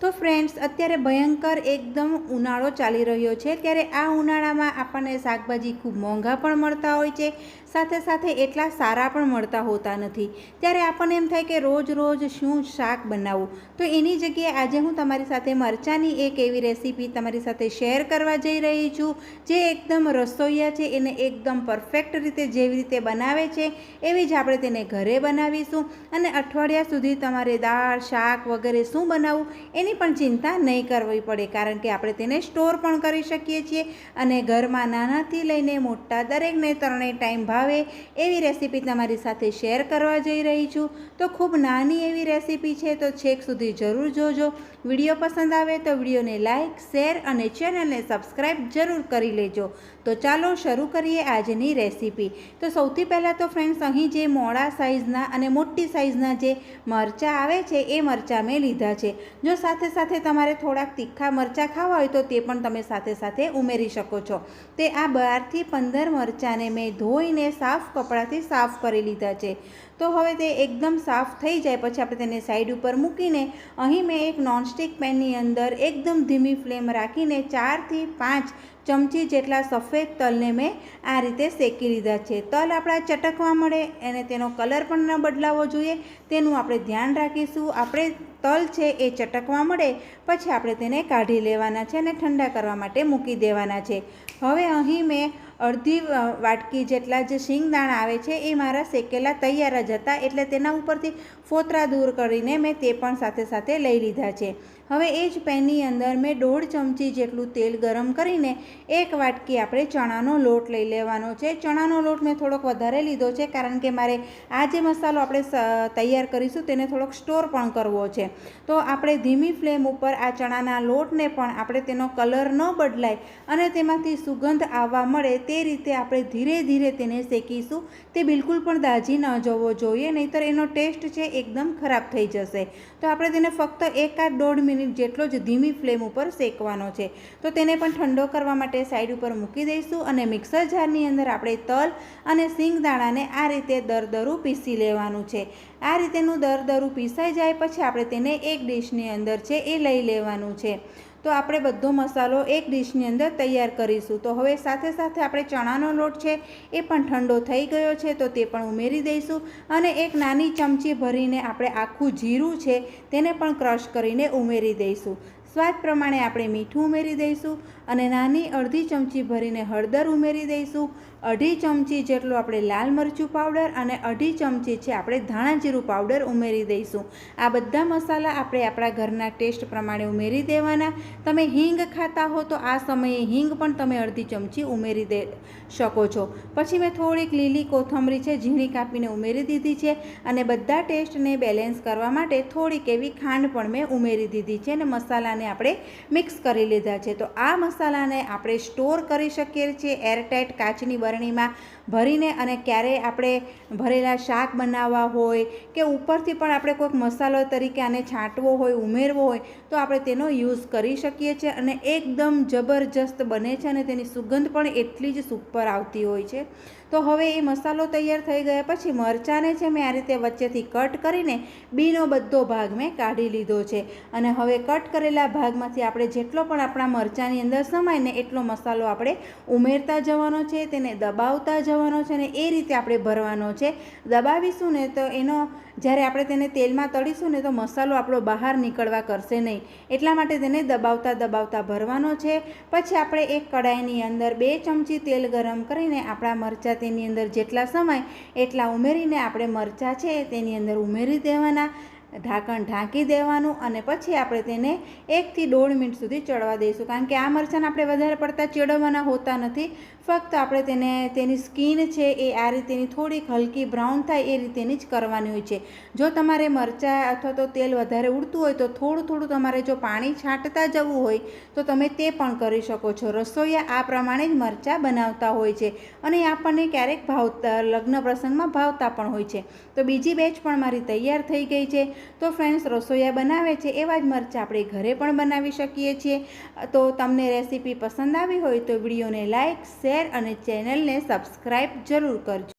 તો ફ્રેન્ડ્સ અત્યારે ભયંકર એકદમ ઉનાળો ચાલી રહ્યો છે. ત્યારે આ ઉનાળામાં આપણને શાકભાજી ખૂબ મોંઘા પણ મળતા હોય છે, સાથે સાથે એટલા સારા પણ મળતા હોતા નથી. ત્યારે આપણને એમ થાય કે રોજ રોજ શું શાક બનાવવું? તો એની જગ્યાએ આજે હું તમારી સાથે મરચાંની એક એવી રેસીપી તમારી સાથે શેર કરવા જઈ રહી છું, જે એકદમ રસોઈયા છે, એને એકદમ પરફેક્ટ રીતે જેવી રીતે બનાવે છે, એવી જ આપણે તેને ઘરે બનાવીશું. અને અઠવાડિયા સુધી તમારે દાળ, શાક વગેરે શું બનાવવું, એની પણ ચિંતા નહીં કરવી પડે, કારણ કે આપણે તેને સ્ટોર પણ કરી શકીએ છીએ અને ઘરમાં નાનાથી લઈને મોટા દરેકને ત્રણેય ટાઈમ ભાવે એવી રેસીપી તમારી સાથે શેર કરવા જઈ રહી છું. તો ખૂબ નાની એવી રેસીપી છે, તો છેક સુધી જરૂર જોજો. વીડિયો પસંદ આવે તો વિડીયોને લાઇક શેર અને ચેનલને સબસ્ક્રાઈબ જરૂર કરી લેજો. તો ચાલો શરૂ કરીએ આજની રેસીપી. તો સૌથી પહેલાં તો ફ્રેન્ડ્સ, અહીં જે મોડા સાઇઝના અને મોટી સાઇઝના જે મરચાં આવે છે, એ મરચાં મેં લીધા છે. જો સાથે સાથે સાથે તમારે થોડાક તીખા મરચાં ખાવા હોય તો તે પણ તમે સાથે સાથે ઉમેરી શકો છો. તે આ બારથી પંદર મરચાંને મેં ધોઈને સાફ કપડાથી સાફ કરી લીધા છે. તો હવે તે એકદમ સાફ થઈ જાય પછી આપણે તેને સાઈડ ઉપર મૂકીને અહીં મેં એક નોનસ્ટિક પેનની અંદર એકદમ ધીમી ફ્લેમ રાખીને ચારથી પાંચ ચમચી જેટલા સફેદ તલને મેં આ રીતે શેકી લીધા છે. તલ આપણા ચટકવા મળે અને તેનો કલર પણ ન બદલાવો જોઈએ. તેનું આપણે ધ્યાન રાખીશું. આપણે તલ છે એ ચટકવા મળે, પછી આપણે તેને કાઢી લેવાના છે અને ઠંડા કરવા માટે મૂકી દેવાના છે. હવે અહીં મેં અડધી વાટકી જેટલા જે શિંગદાણા આવે છે એ મારા શેકેલા તૈયાર જ હતા, એટલે તેના ઉપરથી ફોતરા દૂર કરીને મેં તે પણ સાથે સાથે લઈ લીધા છે. હવે એ જ પેનની અંદર મેં દોઢ ચમચી જેટલું તેલ ગરમ કરીને એક વાટકી આપણે ચણાનો લોટ લઈ લેવાનો છે. ચણાનો લોટ મેં થોડોક વધારે લીધો છે કારણ કે મારે આ જે મસાલો આપણે તૈયાર કરીશું તેને થોડોક સ્ટોર પણ કરવો છે. તો આપણે ધીમી ફ્લેમ ઉપર આ ચણાના લોટને પણ આપણે તેનો કલર ન બદલાય અને તેમાંથી સુગંધ આવવા મળે તે રીતે આપણે ધીરે ધીરે તેને શેકીશું. તે બિલકુલ પણ દાજી ન જવો જોઈએ, નહીંતર એનો ટેસ્ટ છે, એકદમ ખરાબ થઈ જશે. તો આપણે તેને ફક્ત એકાદ દોઢ મિનિટ જેટલો જ ધીમી ફ્લેમ ઉપર શેકવાનો છે. તો તેને પણ ઠંડો કરવા માટે સાઈડ ઉપર મૂકી દઈશું અને મિક્સર જારની અંદર આપણે તલ અને સિંગદાણાને આ રીતે દરદરું પીસી લેવાનું છે. આ રીતેનું દરદરું પીસાઈ જાય પછી આપણે તેને એક ડીશની અંદર છે એ લઈ લેવાનું છે. તો આપણે બધો મસાલો એક ડીશની અંદર તૈયાર કરીશું. તો હવે સાથે સાથે આપણે ચણાનો લોટ છે, એ પણ ઠંડો થઈ ગયો છે, તો તે પણ ઉમેરી દઈશું અને એક નાની ચમચી ભરીને આપણે આખું જીરું છે, તેને પણ ક્રશ કરીને ઉમેરી દઈશું. સ્વાદ પ્રમાણે આપણે મીઠું ઉમેરી દઈશું અને નાની અડધી ચમચી ભરીને હળદર ઉમેરી દઈશું. અઢી ચમચી જેટલું આપણે લાલ મરચું પાવડર અને અઢી ચમચી છે આપણે ધાણા જીરું પાવડર ઉમેરી દઈશું. આ બધા મસાલા આપણે આપણા ઘરના ટેસ્ટ પ્રમાણે ઉમેરી દેવાના. તમે હિંગ ખાતા હો તો આ સમયે હિંગ પણ તમે અડધી ચમચી ઉમેરી દે શકો છો. પછી મેં થોડીક લીલી કોથમરી છે, ઝીણી કાપીને ઉમેરી દીધી છે અને બધા ટેસ્ટને બેલેન્સ કરવા માટે થોડીક એવી ખાંડ પણ મેં ઉમેરી દીધી છે અને મસાલાને આપણે મિક્સ કરી લીધા છે. તો આ મસાલાને આપણે સ્ટોર કરી શકીએ છીએ એરટાઇટ કાચની બરણીમાં ભરીને અને ક્યારેય આપણે ભરેલા શાક બનાવવા હોય કે ઉપરથી પણ આપણે કોઈક મસાલો તરીકે આને છાંટવો હોય, ઉમેરવો હોય, તો આપણે તેનો યુઝ કરી શકીએ છીએ અને એકદમ જબરજસ્ત બને છે અને તેની સુગંધ પણ એટલી જ સુપર આવતી હોય છે. તો હવે એ મસાલો તૈયાર થઈ ગયા પછી મરચાંને છે મેં આ રીતે વચ્ચેથી કટ કરીને બીનો બધો ભાગ મેં કાઢી લીધો છે. અને હવે કટ કરેલા ભાગમાંથી આપણે જેટલો પણ આપણા મરચાંની અંદર સમાય ને એટલો મસાલો આપણે ઉમેરતા જવાનો છે, તેને દબાવતા જવાનો છે અને એ રીતે આપણે ભરવાનો છે. દબાવીશું ને તો એનો, જ્યારે આપણે તેને તેલમાં તળીશું ને તો મસાલો આપણો બહાર નીકળવા કરશે નહીં. એટલા માટે તેને દબાવતા દબાવતા ભરવાનો છે. પછી આપણે એક કડાઈની અંદર બે ચમચી તેલ ગરમ કરીને આપણા મરચાં તેની અંદર જેટલા સમય એટલા ઉમેરીને આપણે મરચાં છે તેની અંદર ઉમેરી દેવાના. ઢાંકણ ઢાંકી દેવાનું અને પછી આપણે તેને એકથી દોઢ મિનિટ સુધી ચડવા દઈશું. કારણ કે આ મરચાં આપણે વધારે પડતા ચડવવાના હોતા નથી. ફક્ત આપણે તેને, તેની સ્કીન છે એ આ રીતેની થોડીક હલકી બ્રાઉન થાય એ રીતેની જ કરવાની હોય છે. જો તમારે મરચાં અથવા તો તેલ વધારે ઉડતું હોય તો થોડું થોડું તમારે જો પાણી છાંટતા જવું હોય તો તમે તે પણ કરી શકો છો. રસોઈયા આ પ્રમાણે જ મરચાં બનાવતા હોય છે અને આપણને ક્યારેક ભાવતા, લગ્ન પ્રસંગમાં ભાવતા પણ હોય છે. તો બીજી બેચ પણ મારી તૈયાર થઈ ગઈ છે. તો ફ્રેન્ડ્સ રસોઈયા બનાવે છે એવા જ મરચાં આપણે ઘરે પણ બનાવી શકીએ છીએ. તો તમને રેસીપી પસંદ આવી હોય તો વિડીયોને લાઇક શેર અને ચેનલને સબસ્ક્રાઈબ જરૂર કરજો.